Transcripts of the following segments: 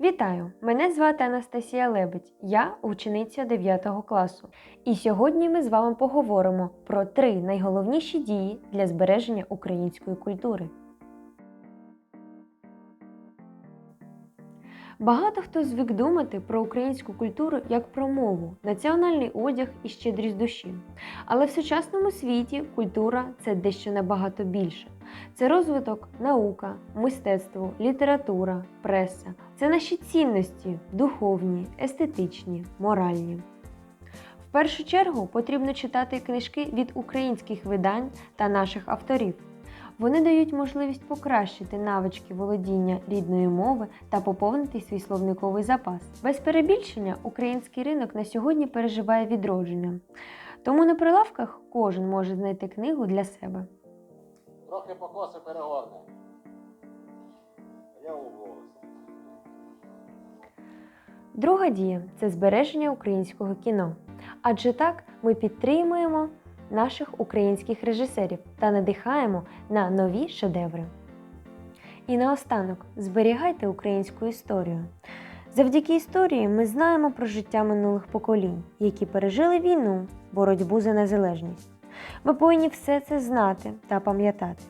Вітаю! Мене звати Анастасія Лебедь, я учениця 9 класу. І сьогодні ми з вами поговоримо про три найголовніші дії для збереження української культури. Багато хто звик думати про українську культуру як про мову, національний одяг і щедрість душі. Але в сучасному світі культура це дещо набагато більше. Це розвиток наука, мистецтво, література, преса. Це наші цінності духовні, естетичні, моральні. В першу чергу потрібно читати книжки від українських видань та наших авторів. Вони дають можливість покращити навички володіння рідної мови та поповнити свій словниковий запас. Без перебільшення український ринок на сьогодні переживає відродження. Тому на прилавках кожен може знайти книгу для себе. Трохи покоси перегорне. Я у. Друга дія це збереження українського кіно. Адже так ми підтримуємо наших українських режисерів та надихаємо на нові шедеври. І наостанок зберігайте українську історію. Завдяки історії ми знаємо про життя минулих поколінь, які пережили війну, боротьбу за незалежність. Ми повинні все це знати та пам'ятати.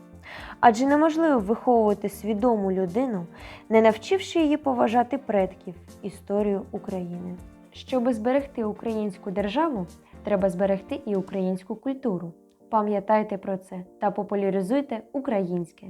Адже неможливо виховувати свідому людину, не навчивши її поважати предків, історію України. Щоб зберегти українську державу, треба зберегти і українську культуру. Пам'ятайте про це та популяризуйте українське.